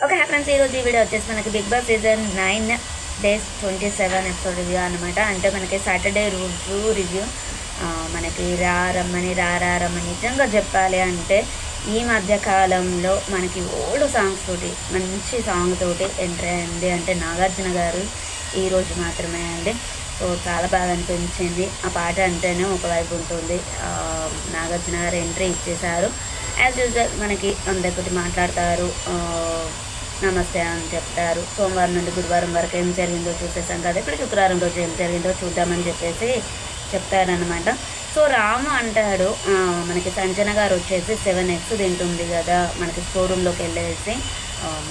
Okay friends ఈరోజు ఈ video వచ్చేసి మనకి Bigg Boss season nine days twenty seven episode review అనమాట అంటే మనకి సాటర్డే రోజు రివ్యూ. మనకి రా రమ్మని రా రా రమ్మని నిజంగా చెప్పాలి అంటే ఈ మధ్య కాలంలో మనకి ఓల్డ్ సాంగ్స్ తోటి మంచి సాంగ్ తోటి ఎంటర్ అయింది అంటే నాగార్జున గారు ఈరోజు మాత్రమే అండి. సో చాలా బాగా అనిపించింది. ఆ పాట అంటేనే ఒకవైపు ఉంటుంది. నాగార్జున గారు ఎంట్రీ ఇచ్చేశారు. యాజ్ యూజువల్ మనకి అందరికీ మాట్లాడతారు. నమస్తే అని చెప్తారు. సోమవారం నుండి గురువారం వరకు ఏం జరిగిందో చూసేసాం కదా ఇప్పుడు శుక్రవారం రోజు ఏం జరిగిందో చూద్దామని చెప్పేసి చెప్తారనమాట సో రాము అంటాడు మనకి సంజన గారు వచ్చేసి సెవెన్ ఎగ్స్ తింటుంది కదా మనకి స్టోర్ రూమ్లోకి వెళ్ళేసి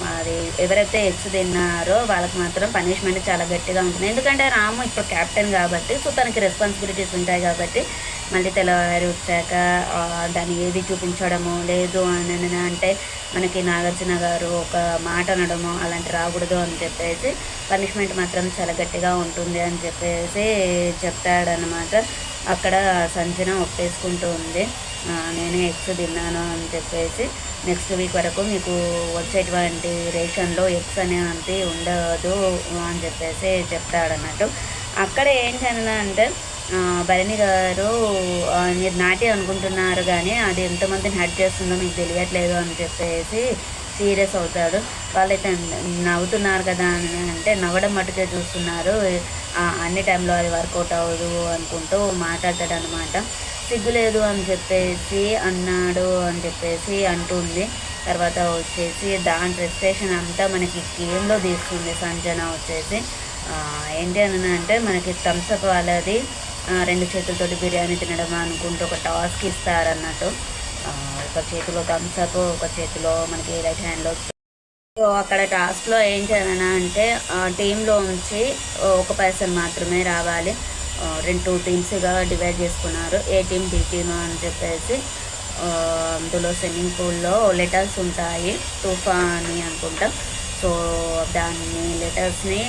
మరి ఎవరైతే ఎగ్స్ తిన్నారో వాళ్ళకి మాత్రం పనిష్మెంట్ చాలా గట్టిగా ఉంటుంది. ఎందుకంటే రాము ఇప్పుడు కెప్టెన్ కాబట్టి సో తనకి రెస్పాన్సిబిలిటీస్ ఉంటాయి కాబట్టి మళ్ళీ తెల్లవారి వచ్చాక దాన్ని ఏది చూపించడము లేదు అని అంటే మనకి నాగార్జున గారు ఒక మాట అనడము అలాంటి రాకూడదు అని చెప్పేసి పనిష్మెంట్ మాత్రం చాలా గట్టిగా ఉంటుంది అని చెప్పేసి చెప్తాడనమాట అక్కడ సంజన ఒప్పేసుకుంటూ ఉంది. నేను ఎగ్స్ తిన్నాను అని చెప్పేసి నెక్స్ట్ వీక్ వరకు మీకు వచ్చేటువంటి రేషన్లో ఎగ్స్ అనే అంతే ఉండదు అని చెప్పేసి చెప్తాడన్నట్టు. అక్కడ ఏంటన్నా అంటే భరణి గారు మీరు నాటి అనుకుంటున్నారు కానీ అది ఎంతమందిని హెడ్ చేస్తుందో మీకు తెలియట్లేదు అని చెప్పేసి సీరియస్ అవుతాడు. వాళ్ళైతే నవ్వుతున్నారు కదా అని అంటే నవ్వడం మటుకే చూస్తున్నారు. అన్ని టైంలో అది వర్కౌట్ అవ్వదు అనుకుంటూ మాట్లాడతాడు అనమాట సిగ్గు లేదు అని చెప్పేసి అన్నాడు అని చెప్పేసి అంటుంది. తర్వాత వచ్చేసి దాని ప్రెస్టేషన్ అంతా మనకి గేమ్లో తీస్తుంది సంజన వచ్చేసి. ఏంటి అని అంటే మనకి థమ్స్అప్ వాళ్ళది రెండు చేతులతోటి బిర్యానీ తినడం అనుకుంటూ ఒక టాస్క్ ఇస్తారన్నట్టు. ఒక చేతిలో థమ్స్అప్ ఒక చేతిలో మనకి రైట్ హ్యాండ్లో సో అక్కడ టాస్క్లో ఏం చేయాలన్నా అంటే టీంలో ఉంచి ఒక పర్సన్ మాత్రమే రావాలి. రెండు టీమ్స్గా డివైడ్ చేసుకున్నారు. ఏ టీం బి టీమ్ అని చెప్పేసి అందులో స్విమ్మింగ్ పూల్లో లెటర్స్ ఉంటాయి. తుఫా అని అనుకుంటాం. సో దాన్ని లెటర్స్ని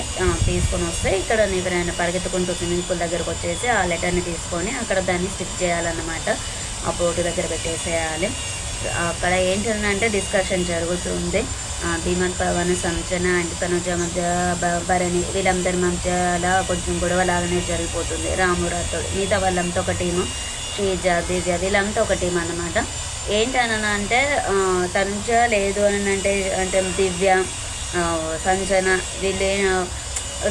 తీసుకొని వస్తే ఇక్కడ ఎవరైనా పరిగెత్తుకుంటూ స్విమ్మింగ్ పూల్ దగ్గరకు వచ్చేసి ఆ లెటర్ని తీసుకొని అక్కడ దాన్ని స్టిక్ చేయాలన్నమాట. ఆ బోర్డు దగ్గర పెట్టేసేయాలి. అక్కడ ఏంటంటే డిస్కషన్ జరుగుతుంది. భీమన్ పవన్ సంచన అండ్ తనుజ మధ్య భరణి వీళ్ళందరి మధ్యలో కొంచెం గొడవ లాగానే జరిగిపోతుంది. రాము రాథోడ్ మిగతా వాళ్ళంతా ఒక టీము శ్రీజ దివ్య వీళ్ళంతా ఒక టీం అన్నమాట. ఏంటనన్నా అంటే తనుజ లేదు అని అంటే అంటే దివ్య సంజన వీళ్ళు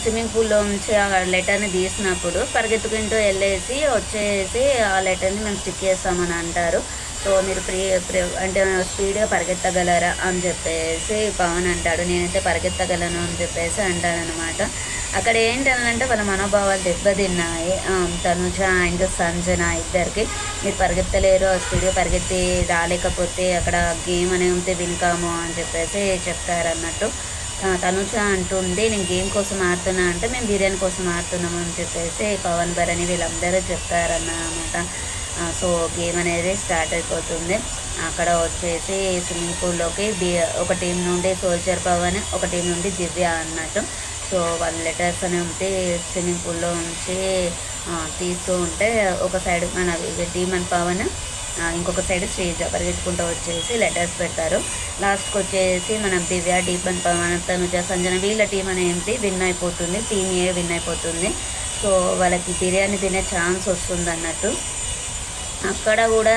స్విమ్మింగ్ పూల్లో నుంచి ఆ లెటర్ని తీసినప్పుడు పరిగెత్తుకుంటూ వెళ్ళేసి వచ్చేసి ఆ లెటర్ని మేము స్టిక్ చేస్తామని అంటారు. సో మీరు ఫ్రీ అంటే స్పీడ్గా పరిగెత్తగలరా అని చెప్పేసి పవన్ అంటాడు. నేనైతే పరిగెత్తగలను అని చెప్పేసి అంటాడనమాట అక్కడ ఏంటనంటే వాళ్ళ మనోభావాలు దెబ్బతిన్నాయి. ఆ, తనుజ అండ్ సంజన ఇద్దరికి. మీరు పరిగెత్తలేరు ఆ స్టూడియో పరిగెత్తి రాలేకపోతే అక్కడ గేమ్ అనేది వినకాము అని చెప్పేసి చెప్తారన్నట్టు. ఆ, తనుజ అంటుంది నేను గేమ్ కోసం ఆడుతున్నా అంటే మేము బిర్యానీ కోసం ఆడుతున్నాము అని చెప్పేసి పవన్ భరణి వీళ్ళందరూ చెప్తారన్నమాట. సో గేమ్ అనేది స్టార్ట్ అయిపోతుంది. అక్కడ వచ్చేసి స్విమ్మింగ్ పూల్లోకి బి ఒక టీం నుండి సోల్జర్ పవన్ ఒక టీం నుండి దివ్య అన్నట్టు. సో వాళ్ళ లెటర్స్ అని ఉంటే స్విమ్మింగ్ పూల్లో ఉంచి తీస్తూ ఉంటే ఒక సైడ్ మన డీమన్ పవన్ ఇంకొక సైడ్ శ్రీ పరిగెత్తుకుంటూ వచ్చేసి లెటర్స్ పెడతారు. లాస్ట్కి వచ్చేసి మనం దివ్య డీపన్ పవన్ తనుజ సంజన వీళ్ళ టీం అనేది విన్ అయిపోతుంది టీం ఏ విన్ అయిపోతుంది. సో వాళ్ళకి బిర్యానీ తినే ఛాన్స్ వస్తుంది అన్నట్టు. అక్కడ కూడా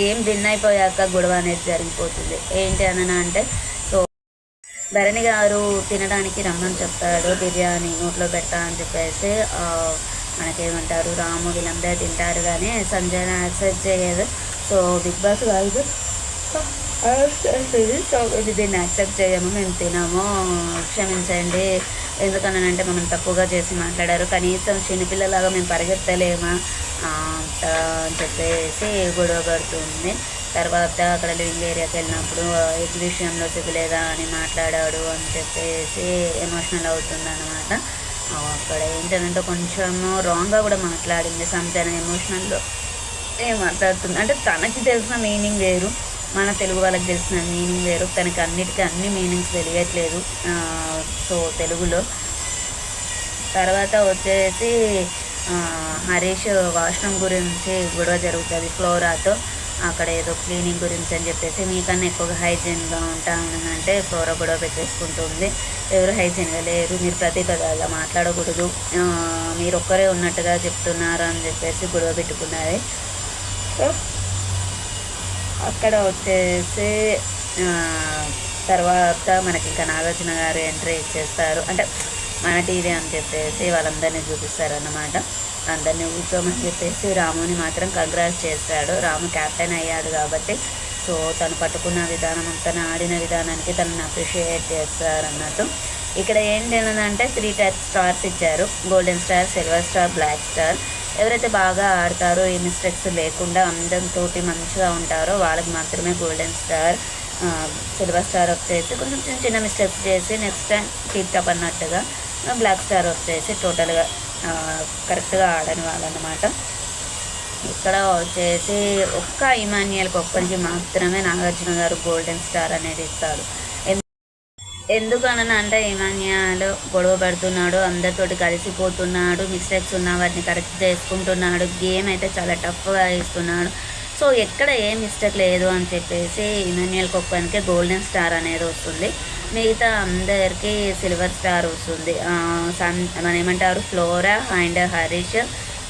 గేమ్ విన్ అయిపోయాక గొడవ అనేది జరిగిపోతుంది. ఏంటి అని అంటే భరణి గారు తినడానికి రమ్మని చెప్తాడు బిర్యానీ నోట్లో పెడతా అని చెప్పేసి మనకేమంటారు రాము వీళ్ళందరూ తింటారు కానీ సంజయ్ యాక్సెప్ట్ చేయదు సో బిగ్ బాస్ వాళ్ళు సో ఇది దీన్ని యాక్సెప్ట్ చేయము మేము తినము క్షమించండి. ఎందుకనంటే మనం తక్కువగా చేసి మాట్లాడారు. కనీసం చిన్నపిల్లలాగా మేము పరిగెత్తలేమా? అంత అని చెప్పేసి గొడవ పడుతుంది. తర్వాత అక్కడ లివింగ్ ఏరియాకి వెళ్ళినప్పుడు ఎగ్జిబిషన్లో విషయంలో అని మాట్లాడాడు అని చెప్పేసి ఎమోషనల్ అవుతుంది అనమాట అక్కడ ఏంటంటే కొంచెము రాంగ్గా కూడా మాట్లాడింది. సంతన ఎమోషనల్లో ఏం మాట్లాడుతుంది? అంటే తనకి తెలిసిన మీనింగ్ వేరు మన తెలుగు వాళ్ళకి తెలిసిన మీనింగ్ వేరు. తనకి అన్నిటికీ అన్ని మీనింగ్స్ తెలియట్లేదు సో తెలుగులో. తర్వాత వచ్చేసి హరీష్ వాష్రూమ్ గురించి గొడవ జరుగుతుంది ఫ్లోరాతో. అక్కడ ఏదో క్లీనింగ్ గురించి అని చెప్పేసి మీకన్నా ఎక్కువగా హైజీన్గా ఉంటా అంటే ఫ్లోరా గొడవ పెట్టేసుకుంటుంది ఎవరు హైజీన్గా లేరు. మీరు ప్రతి అలా మాట్లాడకూడదు. మీరు ఒక్కరే ఉన్నట్టుగా చెప్తున్నారు అని చెప్పేసి గొడవ పెట్టుకున్నది అక్కడ వచ్చేసి తర్వాత మనకి ఇంకా నాగార్జున గారు ఎంట్రీ ఇచ్చేస్తారు. అంటే మన టీవీ అని చెప్పేసి వాళ్ళందరినీ చూపిస్తారు అన్నమాట అందరినీ అని చెప్పేసి రాముని మాత్రం కంగ్రాట్స్ చేశాడు. రాము క్యాప్టెన్ అయ్యాడు కాబట్టి సో తను పట్టుకున్న విధానం తను ఆడిన విధానానికి తనని అప్రిషియేట్ చేస్తారు అన్నట్టు ఇక్కడ ఏంటి అంటే త్రీ టైప్ స్టార్స్ ఇచ్చారు. Golden star silver star black star ఎవరైతే బాగా ఆడతారో ఏ మిస్టేక్స్ లేకుండా అందరితోటి మంచిగా ఉంటారో వాళ్ళకి మాత్రమే గోల్డెన్ స్టార్ సిల్వర్ స్టార్ వచ్చేసి కొంచెం చిన్న చిన్న మిస్టేక్స్ చేసి నెక్స్ట్ టైం టీప్ అన్నట్టుగా బ్లాక్ స్టార్ వచ్చేసి టోటల్గా కరెక్ట్గా ఆడని వాళ్ళనమాట ఇక్కడ వచ్చేసి ఒక్క ఇమాన్యుయల్కి ఒక్కరికి మాత్రమే నాగార్జున గారు గోల్డెన్ స్టార్ అనేది ఇస్తారు. ఎందుకనని అంటే ఇమాన్యాలు గొడవ పడుతున్నాడు అందరితోటి కలిసిపోతున్నాడు మిస్టేక్స్ ఉన్న వాటిని కరెక్ట్ చేసుకుంటున్నాడు గేమ్ అయితే చాలా టఫ్గా ఇస్తున్నాడు. సో ఎక్కడ ఏ మిస్టేక్ లేదు అని చెప్పేసి ఇమాన్యుయల్ కుక్కన్కి గోల్డెన్ స్టార్ అనేది వస్తుంది. మిగతా అందరికీ సిల్వర్ స్టార్ వస్తుంది. సన్ మన ఏమంటారు? ఫ్లోరా అండ్ హరీష్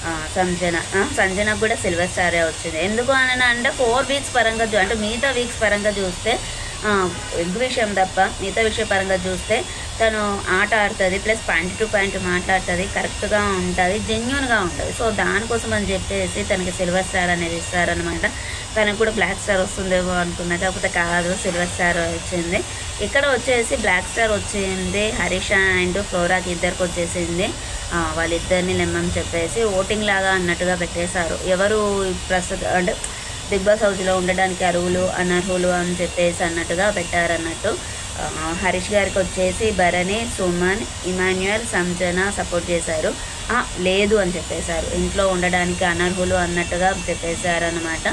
ఆ, సంజన. సంజనకు కూడా సిల్వర్ స్టారే వచ్చింది. ఎందుకు అని అంటే ఫోర్ వీక్స్ పరంగా చూ- అంటే మిగతా వీక్స్ పరంగా చూస్తే ఎగ్ విషయం తప్ప మిగతా విషయ పరంగా చూస్తే తను ఆట ఆడుతుంది ప్లస్ పాయింట్ టు పాయింట్ మాట్లాడుతుంది కరెక్ట్గా ఉంటుంది జెన్యున్గా ఉంటుంది. సో దానికోసం అని చెప్పేసి తనకి సిల్వర్ స్టార్ అనేది ఇస్తారనమాట తనకు కూడా బ్లాక్ స్టార్ వస్తుందేమో అనుకున్నా కాకపోతే కాదు సిల్వర్ స్టార్ వచ్చింది. ఇక్కడ వచ్చేసి బ్లాక్ స్టార్ వచ్చింది హరీష అండ్ ఫ్లోరాకి ఇద్దరికి వచ్చేసింది. వాళ్ళిద్దరిని లెమ్మని చెప్పేసి ఓటింగ్ లాగా అన్నట్టుగా పెట్టేశారు. ఎవరు ప్రస్తుతం అంటే బిగ్ బాస్ హౌస్లో ఉండడానికి అర్హులు అనర్హులు అని చెప్పేసి అన్నట్టుగా పెట్టారన్నట్టు. హరీష్ గారికి వచ్చేసి భరణి సుమన్ ఇమాన్యుయల్ సంజన సపోర్ట్ చేశారు. లేదు అని చెప్పేశారు. ఇంట్లో ఉండడానికి అనర్హులు అన్నట్టుగా చెప్పేశారు అనమాట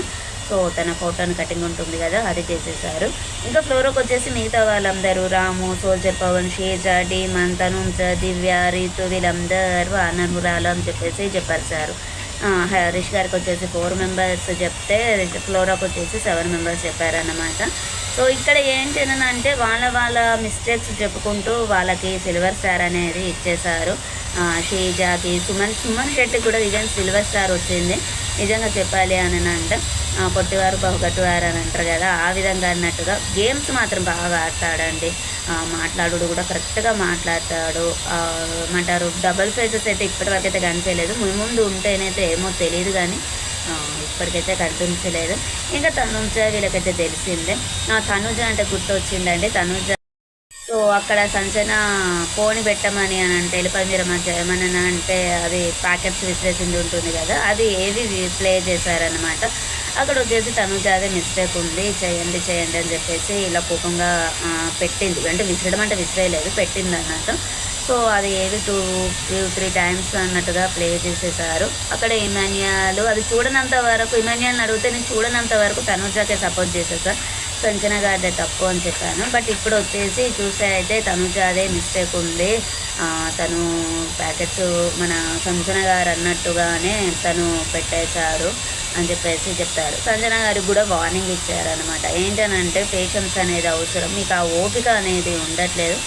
సో తన ఫోటోని కటింగ్ ఉంటుంది కదా అది చేసేసారు ఇంకా ఫ్లోరోకి వచ్చేసి మిగతా వాళ్ళందరూ రాము సోల్జర్ పవన్ షేజ డీమన్ తనుంజ దివ్య రీతు వీళ్ళందరూ అనర్హురాలు అని చెప్పేసి చెప్పారు సార్ హరీష్ గారికి వచ్చేసి ఫోర్ మెంబర్స్ చెప్తే ఫ్లోరాకి వచ్చేసి సెవెన్ మెంబర్స్ చెప్పారన్నమాట. సో ఇక్కడ ఏంటి వాళ్ళ వాళ్ళ మిస్టేక్స్ చెప్పుకుంటూ వాళ్ళకి సిల్వర్ స్టార్ అనేది ఇచ్చేశారు. ఆ, షీజాకి సుమన్ సుమన్ శెట్టి కూడా నిజంగా సిల్వర్ స్టార్ వచ్చింది. నిజంగా చెప్పాలి అని అంటే పొట్టివారు బహుగట్టువారు అని అంటారు కదా ఆ విధంగా అన్నట్టుగా గేమ్స్ మాత్రం బాగా ఆడతాడండి. మాట్లాడు మాట్లాడుడు కూడా కరెక్ట్గా మాట్లాడతాడు. అంటారు ఏమంటారు డబల్ ఫేసెస్ అయితే ఇప్పటివరకు అయితే కనిపించలేదు. ముందు ముందు ఉంటేనైతే ఏమో తెలియదు కానీ ఇప్పటికైతే కనిపించలేదు. ఇంకా తనుజ వీళ్ళకైతే తెలిసిందే. నా తనుజ అంటే గుర్తొచ్చిందండి. తనుజ సో అక్కడ సంచన పోని పెట్టమని అని అంటే ఎలుపై మీరు మధ్య ఏమన్నా అంటే అది ప్యాకెట్స్ విసిరేసింది ఉంటుంది కదా అది ఏవి ప్లే చేశారనమాట అక్కడ వచ్చేసి తనుజ అదే మిస్టేక్ ఉంది చేయండి చేయండి అని చెప్పేసి ఇలా కోపంగా పెట్టింది. అంటే విసిరడం అంటే విసిరేయలేదు పెట్టింది అన్నట్టు సో అది ఏది టూ టూ త్రీ టైమ్స్ అన్నట్టుగా ప్లే చేసేసారు. అక్కడ ఇమాన్యాలు అది చూడనంత వరకు ఇమాన్యాల్ని అడిగితే నేను చూడనంత వరకు తనుజాకే సపోర్ట్ చేసేసా సంచన గారిదే తప్పు అని చెప్పాను. బట్ ఇప్పుడు వచ్చేసి చూసే అయితే తనుజ అదే మిస్టేక్ ఉంది. తను ప్యాకెట్స్ మన సంజన గారు అన్నట్టుగానే తను పెట్టేశారు అని చెప్పేసి చెప్తారు. సంజన గారికి కూడా వార్నింగ్ ఇచ్చారనమాట ఏంటనంటే పేషెన్స్ అనేది అవసరం. మీకు ఆ ఓపిక అనేది ఉండట్లేదు.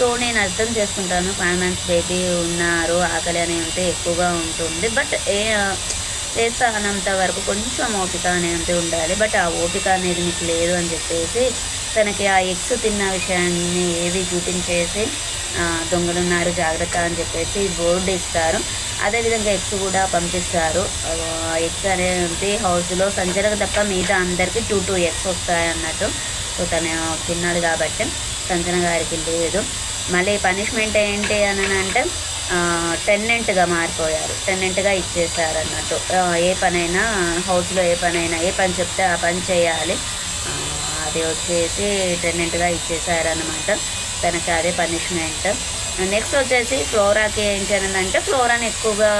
సో నేను అర్థం చేసుకుంటాను ఫైవ్ మంత్స్ బేబీ ఉన్నారు ఆకలి అనేది ఎక్కువగా ఉంటుంది. బట్ ఏ చేస్తానంత వరకు కొంచెం ఓపిక అనేది ఉండాలి. బట్ ఆ ఓపిక అనేది మీకు లేదు అని చెప్పేసి తనకి ఆ ఎగ్స్ తిన్న విషయాన్ని ఏవి చూపించేసి దొంగలున్నారు జాగ్రత్త అని చెప్పేసి బోర్డు ఇస్తారు. అదేవిధంగా ఎగ్స్ కూడా పంపిస్తారు. ఎగ్స్ అనేది హౌస్లో సంచలకు తప్ప మిగతా అందరికీ టూ టూ ఎగ్స్ వస్తాయి అన్నట్టు సో తను తిన్నాడు కాబట్టి సంచన గారికి లేదు. మళ్ళీ పనిష్మెంట్ ఏంటి అని అంటే టెన్నెంట్గా మారిపోయారు. టెన్నెంట్గా ఇచ్చేసారు అన్నట్టు ఏ పనైనా హౌస్లో ఏ పనైనా ఏ పని చెప్తే ఆ పని చేయాలి. అది వచ్చేసి టెన్నెంట్గా ఇచ్చేసారనమాట తనకి అదే పనిష్మెంట్ నెక్స్ట్ వచ్చేసి ఫ్లోరాకి ఏంటి అని అంటే ఫ్లోరాని ఎక్కువగా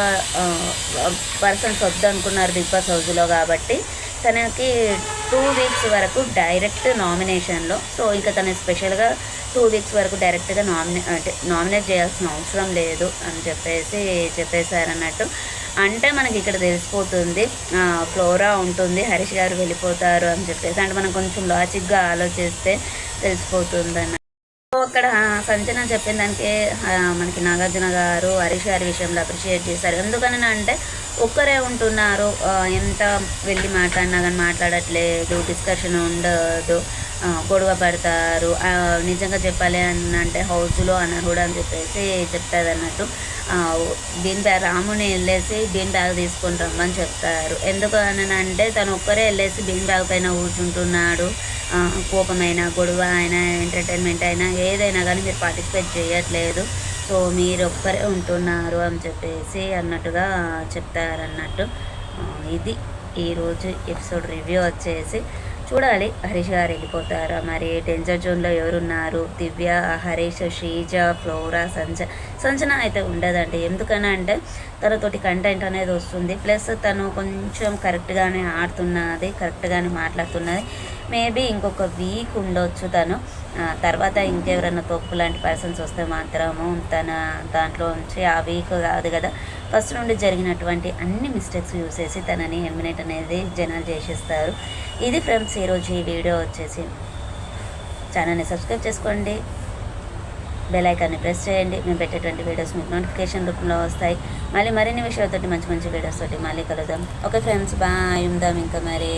పర్సన్స్ వద్దనుకున్నారు బిగ్ బాస్ హౌస్లో కాబట్టి తనకి టూ వీక్స్ వరకు డైరెక్ట్ నామినేషన్లో సో ఇంకా తను స్పెషల్గా టూ వీక్స్ వరకు డైరెక్ట్గా నామినే అంటే నామినేట్ చేయాల్సిన అవసరం లేదు అని చెప్పేసి చెప్పేశారన్నట్టు. అంటే మనకి ఇక్కడ తెలిసిపోతుంది ఫ్లోరా ఉంటుంది హరీష్ గారు వెళ్ళిపోతారు అని చెప్పేసి. అంటే మనం కొంచెం లాజిక్గా ఆలోచిస్తే తెలిసిపోతుంది అన్న అక్కడ సంచలనం చెప్పిన దానికి మనకి నాగార్జున గారు హరీష్ గారి విషయంలో అప్రిషియేట్ చేశారు. ఎందుకని అంటే ఒక్కరే ఉంటున్నారు ఎంత వెళ్ళి మాట్లాడినా కానీ మాట్లాడట్లేదు డిస్కషన్ ఉండదు. గొడవ పడతారు. నిజంగా చెప్పాలి అని అంటే హౌస్లో అనర్హుడు అని చెప్పేసి చెప్తారు అన్నట్టు ఆ, దీని బ్యాగ్ రాముని వెళ్ళేసి బీన్ బ్యాగ్ తీసుకొని రమ్మని చెప్తారు. ఎందుకు అని అంటే తను ఒక్కరే వెళ్ళేసి బీన్ బ్యాగ్ పైన కూర్చుంటున్నాడు. ఆ, కోపమైనా గొడవ అయినా ఎంటర్టైన్మెంట్ అయినా ఏదైనా కానీ మీరు పార్టిసిపేట్ చేయట్లేదు. సో మీరు ఒక్కరే ఉంటున్నారు అని చెప్పేసి అన్నట్టుగా చెప్తారన్నట్టు. ఇది ఈరోజు ఎపిసోడ్ రివ్యూ వచ్చేసి. చూడాలి. హరీష్ గారు వెళ్ళిపోతారా? మరి డేంజర్ జోన్లో ఎవరున్నారు? దివ్య హరీష్ శ్రీజ ఫ్లోరా సంజ సంజన అయితే ఉండదండి. ఎందుకని అంటే తనతోటి కంటెంట్ అనేది వస్తుంది. ప్లస్ తను కొంచెం కరెక్ట్గానే ఆడుతున్నది కరెక్ట్గానే మాట్లాడుతున్నది. మేబీ ఇంకొక వీక్ ఉండొచ్చు తను. తర్వాత ఇంకెవరైనా తొక్కు లాంటి పర్సన్స్ వస్తే మాత్రము తన దాంట్లో నుంచి ఆ వీక్ కాదు కదా. ఫస్ట్ నుండి జరిగినటువంటి అన్ని మిస్టేక్స్ యూస్ చేసి తనని ఎలిమినేట్ అనేది జనాలు చేసేస్తారు. ఇది ఫ్రెండ్స్ ఈరోజు ఈ వీడియో వచ్చేసి ఛానల్ని సబ్స్క్రైబ్ చేసుకోండి. బెల్ ఐకాన్ని ప్రెస్ చేయండి. మేము పెట్టేటువంటి వీడియోస్ మీకు నోటిఫికేషన్ రూపంలో వస్తాయి. మళ్ళీ మరిన్ని విషయాలతోటి మంచి మంచి వీడియోస్ తోటి మళ్ళీ కలుద్దాం. ఓకే ఫ్రెండ్స్ బాయ్ ఉందాం ఇంకా మరి.